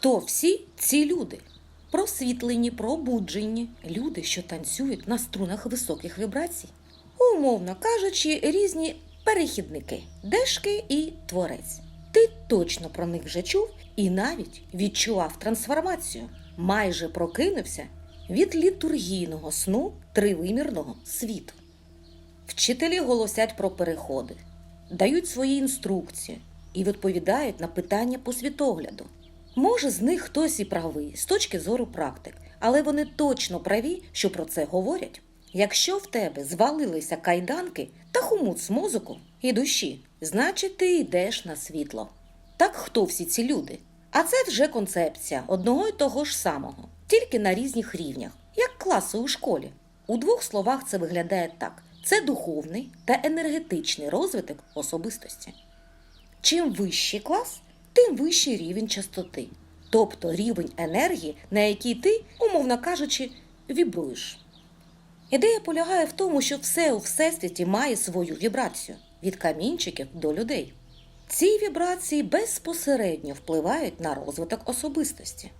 Хто всі ці люди? Просвітлені, пробуджені люди, що танцюють на струнах високих вібрацій. Умовно кажучи, різні перехідники, дешки і творець. Ти точно про них вже чув і навіть відчував трансформацію, майже прокинувся від літургійного сну тривимірного світу. Вчителі голосять про переходи, дають свої інструкції і відповідають на питання по світогляду. Може, з них хтось і правий з точки зору практик, але вони точно праві, що про це говорять. Якщо в тебе звалилися кайданки та хумут з мозоку і душі, значить ти йдеш на світло. Так хто всі ці люди? А це вже концепція одного і того ж самого, тільки на різних рівнях, як класи у школі. У двох словах це виглядає так: це духовний та енергетичний розвиток особистості. Чим вищий клас, тим вищий рівень частоти, тобто рівень енергії, на якій ти, умовно кажучи, вібруєш. Ідея полягає в тому, що все у всесвіті має свою вібрацію від камінчиків до людей. Ці вібрації безпосередньо впливають на розвиток особистості.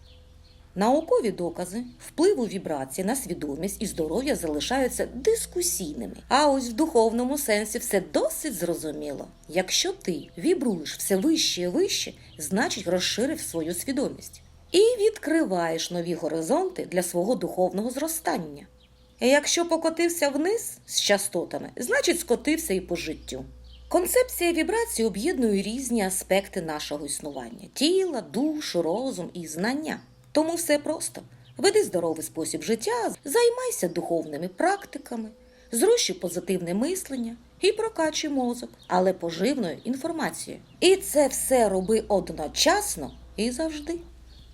Наукові докази впливу вібрацій на свідомість і здоров'я залишаються дискусійними. А ось в духовному сенсі все досить зрозуміло. Якщо ти вібруєш все вище і вище, значить розширив свою свідомість і відкриваєш нові горизонти для свого духовного зростання. Якщо покотився вниз з частотами, значить скотився і по життю. Концепція вібрації об'єднує різні аспекти нашого існування: тіла, душу, розум і знання. Тому все просто. Веди здоровий спосіб життя, займайся духовними практиками, зрощуй позитивне мислення і прокачуй мозок, але поживною інформацією. І це все роби одночасно і завжди.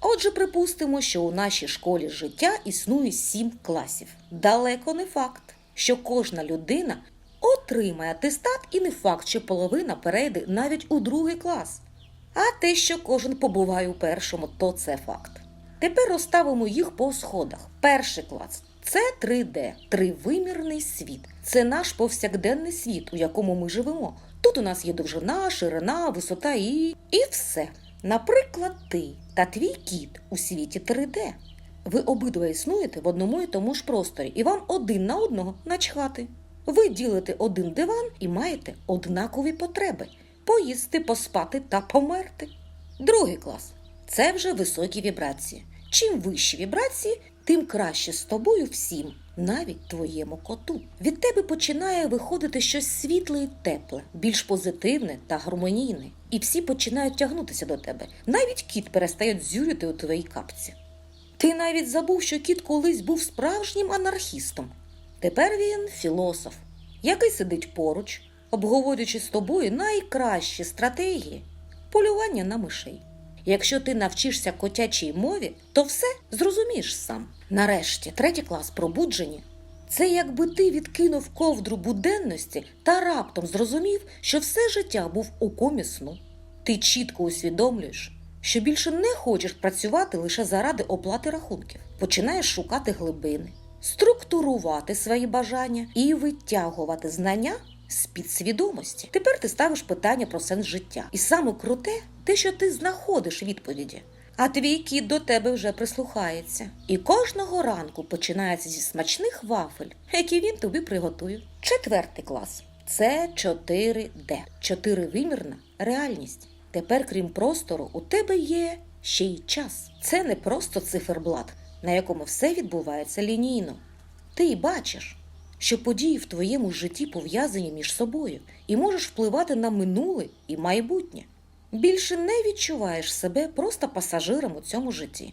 Отже, припустимо, що у нашій школі життя існує сім класів. Далеко не факт, що кожна людина отримає атестат, і не факт, що половина перейде навіть у другий клас. А те, що кожен побуває у першому, то це факт. Тепер розставимо їх по сходах. Перший клас це 3D, тривимірний світ. Це наш повсякденний світ, у якому ми живемо. Тут у нас є довжина, ширина, висота і. і все. Наприклад, ти та твій кіт у світі 3D. Ви обидва існуєте в одному і тому ж просторі, і вам один на одного начхати. Ви ділите один диван і маєте однакові потреби поїсти, поспати та померти. Другий клас це вже високі вібрації. Чим вищі вібрації, тим краще з тобою всім, навіть твоєму коту. Від тебе починає виходити щось світле і тепле, більш позитивне та гармонійне. І всі починають тягнутися до тебе. Навіть кіт перестає дзюрити у твоїй капці. Ти навіть забув, що кіт колись був справжнім анархістом. Тепер він філософ, який сидить поруч, обговорюючи з тобою найкращі стратегії полювання на мишей. Якщо ти навчишся котячій мові, то все зрозумієш сам. Нарешті, третій клас пробудження це якби ти відкинув ковдру буденності та раптом зрозумів, що все життя був у комі сну. Ти чітко усвідомлюєш, що більше не хочеш працювати лише заради оплати рахунків. Починаєш шукати глибини, структурувати свої бажання і витягувати знання з підсвідомості. Тепер ти ставиш питання про сенс життя. І саме круте те, що ти знаходиш відповіді. А твій кіт до тебе вже прислухається. І кожного ранку починається зі смачних вафель, які він тобі приготує. Четвертий клас це 4D. Чотиривимірна реальність. Тепер, крім простору, у тебе є ще й час. Це не просто циферблат, на якому все відбувається лінійно. Ти й бачиш, що події в твоєму житті пов'язані між собою і можеш впливати на минуле і майбутнє. Більше не відчуваєш себе просто пасажиром у цьому житті.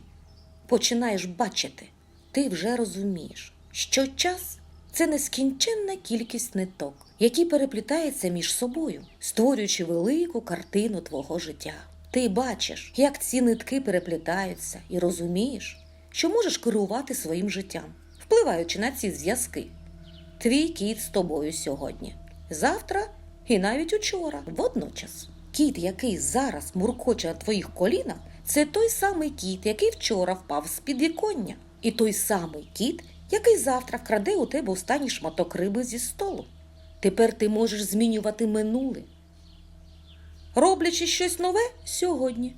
Починаєш бачити, ти вже розумієш, що час це нескінченна кількість ниток, які переплітаються між собою, створюючи велику картину твого життя. Ти бачиш, як ці нитки переплітаються, і розумієш, що можеш керувати своїм життям, впливаючи на ці зв'язки. Твій кіт з тобою сьогодні, завтра і навіть учора, водночас. Кіт, який зараз муркоче на твоїх колінах, це той самий кіт, який вчора впав з підвіконня, і той самий кіт, який завтра вкраде у тебе останній шматок риби зі столу. Тепер ти можеш змінювати минуле, роблячи щось нове сьогодні.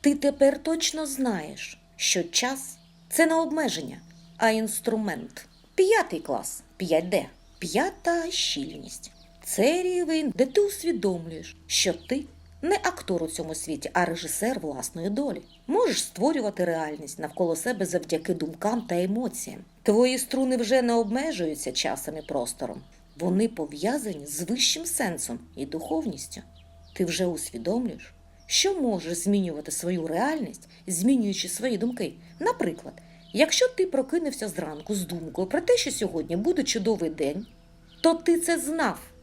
Ти тепер точно знаєш, що час це не обмеження, а інструмент. П'ятий клас 5D. П'ята щільність. Це рівень, де ти усвідомлюєш, що ти не актор у цьому світі, а режисер власної долі. Можеш створювати реальність навколо себе завдяки думкам та емоціям. Твої струни вже не обмежуються часом і простором. Вони пов'язані з вищим сенсом і духовністю. Ти вже усвідомлюєш, що можеш змінювати свою реальність, змінюючи свої думки. Наприклад, якщо ти прокинувся зранку з думкою про те, що сьогодні буде чудовий день, то ти це знав.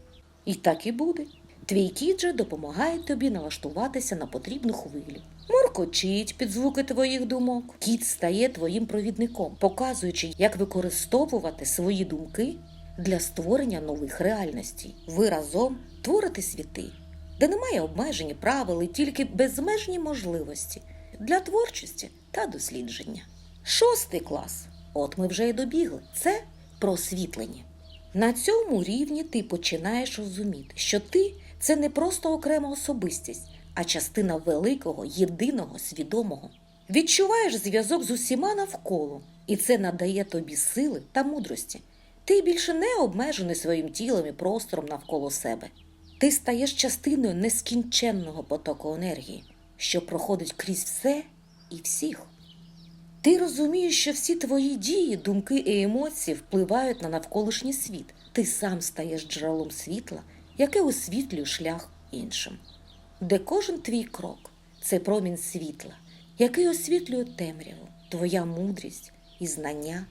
І так і буде. Твій кіт же допомагає тобі налаштуватися на потрібну хвилю. Моркочить під звуки твоїх думок. Кіт стає твоїм провідником, показуючи, як використовувати свої думки для створення нових реальностей. Ви разом творите світи, де немає обмежень, правил і тільки безмежні можливості для творчості та дослідження. Шостий клас. От ми вже й добігли. Це просвітлення. На цьому рівні ти починаєш розуміти, що ти це не просто окрема особистість, а частина великого, єдиного, свідомого. Відчуваєш зв'язок з усіма навколо, і це надає тобі сили та мудрості. Ти більше не обмежений своїм тілом і простором навколо себе. Ти стаєш частиною нескінченного потоку енергії, що проходить крізь все і всіх. Ти розумієш, що всі твої дії, думки і емоції впливають на навколишній світ. Ти сам стаєш джерелом світла, яке освітлює шлях іншим. Де кожен твій крок це промінь світла, який освітлює темряву, твоя мудрість і знання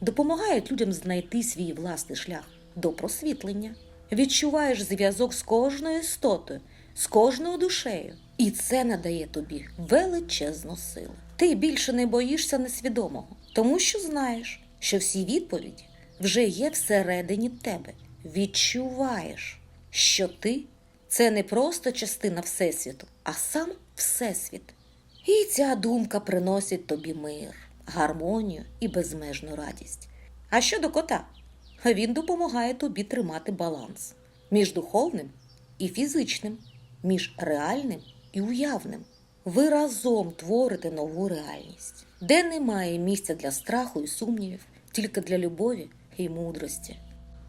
допомагають людям знайти свій власний шлях до просвітлення. Відчуваєш зв'язок з кожною істотою, з кожною душею, і це надає тобі величезну силу. Ти більше не боїшся несвідомого, тому що знаєш, що всі відповіді вже є всередині тебе. Відчуваєш, що ти це не просто частина Всесвіту, а сам Всесвіт. І ця думка приносить тобі мир, гармонію і безмежну радість. А щодо кота, він допомагає тобі тримати баланс між духовним і фізичним, між реальним і уявним. Ви разом творите нову реальність, де немає місця для страху і сумнівів, тільки для любові і мудрості.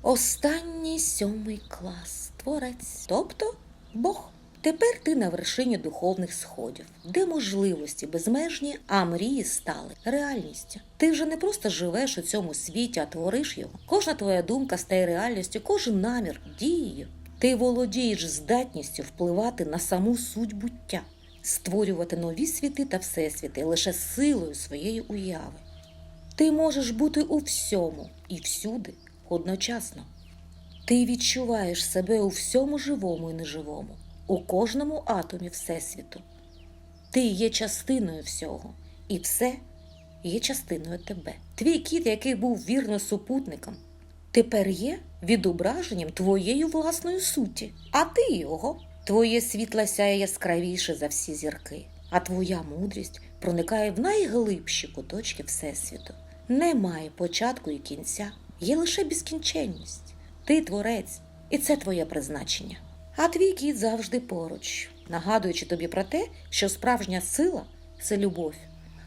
Останній сьомий клас творець, тобто Бог. Тепер ти на вершині духовних сходів, де можливості безмежні, а мрії стали реальністю. Ти вже не просто живеш у цьому світі, а твориш його. Кожна твоя думка стає реальністю, кожен намір дією. Ти володієш здатністю впливати на саму суть буття, створювати нові світи та всесвіти лише силою своєї уяви. Ти можеш бути у всьому і всюди одночасно. Ти відчуваєш себе у всьому живому і неживому, у кожному атомі Всесвіту. Ти є частиною всього, і все є частиною тебе. Твій кіт, який був вірно супутником, тепер є відображенням твоєї власної суті, а ти його. Твоє світло сяє яскравіше за всі зірки, а твоя мудрість проникає в найглибші куточки Всесвіту. Немає початку і кінця, є лише безкінченність. Ти творець, і це твоє призначення. А твій кіт завжди поруч, нагадуючи тобі про те, що справжня сила це любов,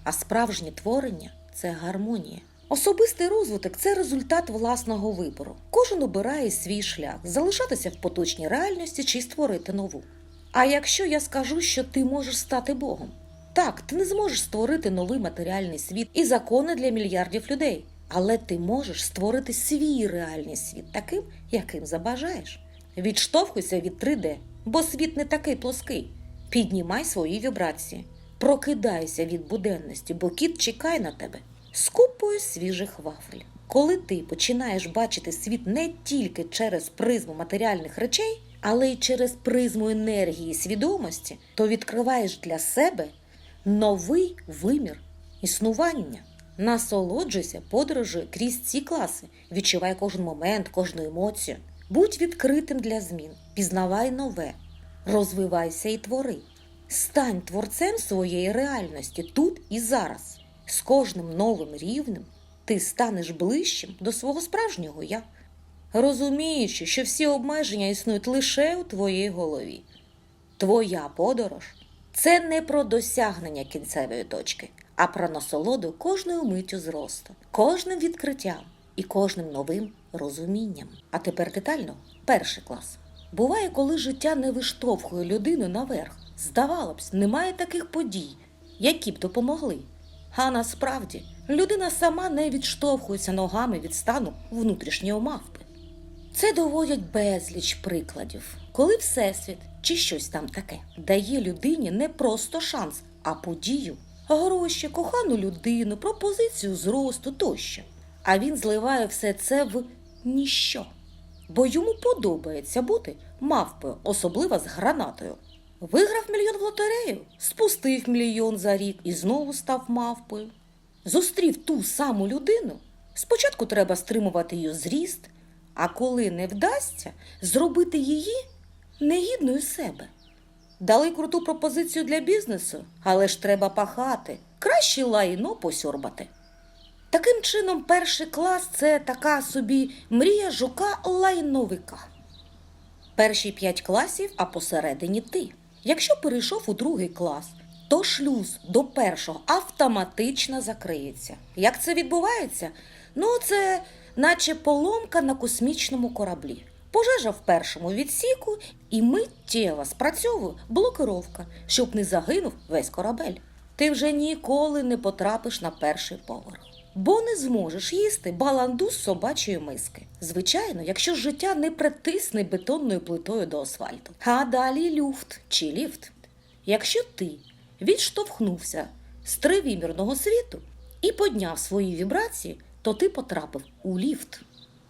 а справжнє творення це гармонія. Особистий розвиток це результат власного вибору. Кожен обирає свій шлях залишатися в поточній реальності чи створити нову. А якщо я скажу, що ти можеш стати Богом, так, ти не зможеш створити новий матеріальний світ і закони для мільярдів людей, але ти можеш створити свій реальний світ таким, яким забажаєш. Відштовхуйся від 3D, бо світ не такий плоский. Піднімай свої вібрації, прокидайся від буденності, бо кіт чекає на тебе з купою свіжих вафель. Коли ти починаєш бачити світ не тільки через призму матеріальних речей, але й через призму енергії і свідомості, то відкриваєш для себе новий вимір існування. Насолоджуйся подорожею крізь ці класи, відчувай кожен момент, кожну емоцію. Будь відкритим для змін, пізнавай нове, розвивайся і твори. Стань творцем своєї реальності тут і зараз. З кожним новим рівнем ти станеш ближчим до свого справжнього я, розуміючи, що всі обмеження існують лише у твоїй голові. Твоя подорож Це не про досягнення кінцевої точки, а про насолоду кожною миттю зросту, кожним відкриттям і кожним новим розумінням. А тепер детально перший клас. Буває, коли життя не виштовхує людину наверх. Здавалося б, немає таких подій, які б допомогли. А насправді людина сама не відштовхується ногами від стану внутрішньої мавпи. Це доводять безліч прикладів, коли Всесвіт чи щось там таке дає людині не просто шанс, а подію, гроші, кохану людину, пропозицію зросту тощо. А він зливає все це в ніщо. Бо йому подобається бути мавпою, особливо з гранатою. Виграв мільйон в лотерею, спустив мільйон за рік і знову став мавпою. Зустрів ту саму людину. Спочатку треба стримувати її зріст, а коли не вдасться, зробити її негідною себе. Дали круту пропозицію для бізнесу, але ж треба пахати, краще лайно посьорбати. Таким чином, перший клас це така собі мрія жука лайновика. Перші п'ять класів, а посередині ти. Якщо перейшов у другий клас, то шлюз до першого автоматично закриється. Як це відбувається? Ну, це наче поломка на космічному кораблі. Пожежа в першому відсіку і миттєво спрацьовує блокировка, щоб не загинув весь корабель. Ти вже ніколи не потрапиш на перший поверх. Бо не зможеш їсти баланду з собачої миски. Звичайно, якщо життя не притисне бетонною плитою до асфальту. А далі люфт чи ліфт. Якщо ти відштовхнувся з тривимірного світу і подняв свої вібрації, то ти потрапив у ліфт.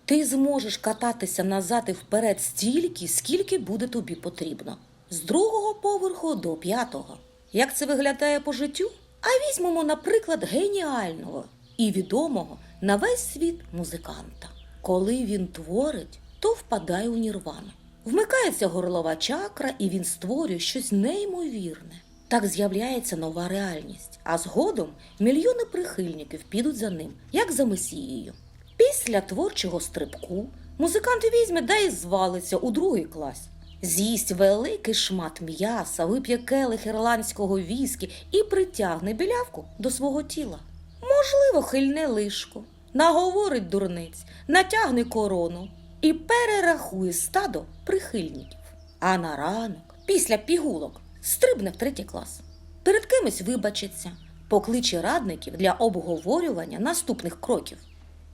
Ти зможеш кататися назад і вперед стільки, скільки буде тобі потрібно. З другого поверху до п'ятого. Як це виглядає по життю? А візьмемо, наприклад, геніального і відомого на весь світ музиканта. Коли він творить, то впадає у нірвану. Вмикається горлова чакра, і він створює щось неймовірне. Так з'являється нова реальність, а згодом мільйони прихильників підуть за ним, як за месією. Після творчого стрибку музикант візьме да й звалиться у другий клас. З'їсть великий шмат м'яса, вип'є келих ірландського віскі і притягне білявку до свого тіла. Можливо, хильне лишку, наговорить дурниць, натягне корону і перерахує стадо прихильників. А на ранок, після пігулок, стрибне в третій клас. Перед кимось вибачиться, покличе радників для обговорювання наступних кроків.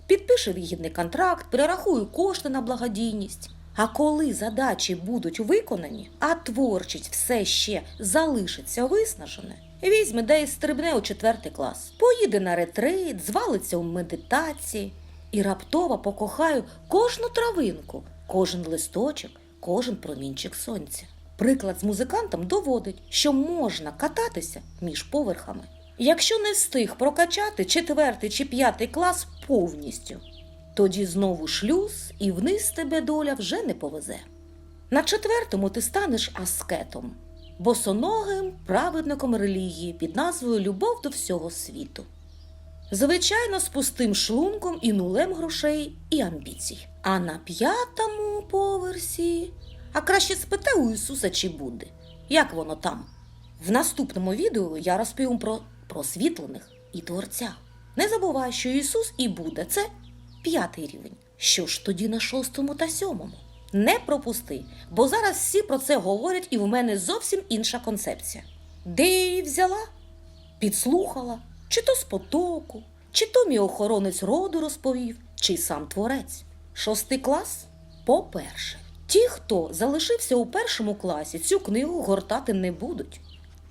Підпише вигідний контракт, перерахує кошти на благодійність. А коли задачі будуть виконані, а творчість все ще залишиться виснажене, візьме да й стрибне у четвертий клас, поїде на ретрит, звалиться у медитації і раптово покохає кожну травинку, кожен листочок, кожен промінчик сонця. Приклад з музикантом доводить, що можна кататися між поверхами. Якщо не встиг прокачати четвертий чи п'ятий клас повністю, тоді знову шлюз і вниз тебе доля вже не повезе. На четвертому ти станеш аскетом, босоногим праведником релігії під назвою Любов до всього світу. Звичайно, з пустим шлунком і нулем грошей і амбіцій. А на п'ятому поверсі. А краще спитай у Ісуса чи Будди, як воно там. В наступному відео я розповім про просвітлених і творця. Не забувай, що Ісус і Будда – це п'ятий рівень. Що ж тоді на шостому та сьомому? Не пропусти, бо зараз всі про це говорять, і в мене зовсім інша концепція. Де я її взяла? Підслухала, чи то з потоку, чи то мій охоронець роду розповів, чи сам творець. Шостий клас? По-перше, ті, хто залишився у першому класі, цю книгу гортати не будуть.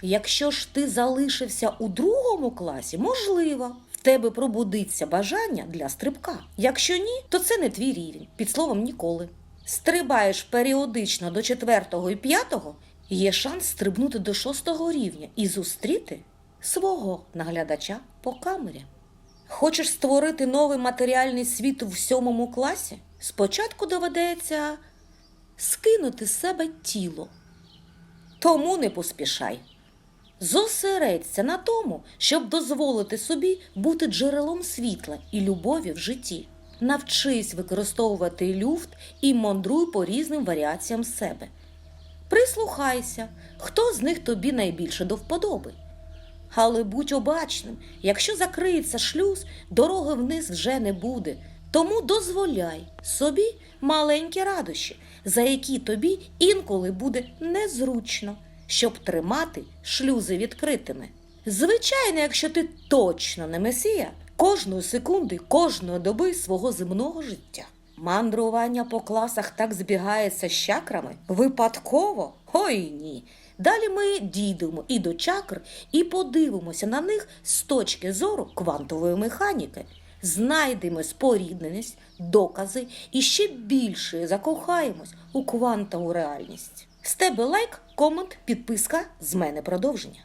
Якщо ж ти залишився у другому класі, можливо, в тебе пробудиться бажання для стрибка. Якщо ні, то це не твій рівень, під словом ніколи. Стрибаєш періодично до четвертого і п'ятого, є шанс стрибнути до шостого рівня і зустріти свого наглядача по камері. Хочеш створити новий матеріальний світ в сьомому класі? Спочатку доведеться скинути з себе тіло. Тому не поспішай. Зосередься на тому, щоб дозволити собі бути джерелом світла і любові в житті. Навчись використовувати люфт і мандруй по різним варіаціям себе. Прислухайся, хто з них тобі найбільше до вподоби. Але будь обачним, якщо закриється шлюз, дороги вниз вже не буде. Тому дозволяй собі маленькі радощі, за які тобі інколи буде незручно, щоб тримати шлюзи відкритими. Звичайно, якщо ти точно не месія, кожної секунди, кожної доби свого земного життя. Мандрування по класах так збігається з чакрами випадково? Ой ні. Далі ми дійдемо і до чакр, і подивимося на них з точки зору квантової механіки. Знайдемо спорідненість, докази і ще більше закохаємось у квантову реальність. З тебе лайк, комент, підписка, з мене продовження.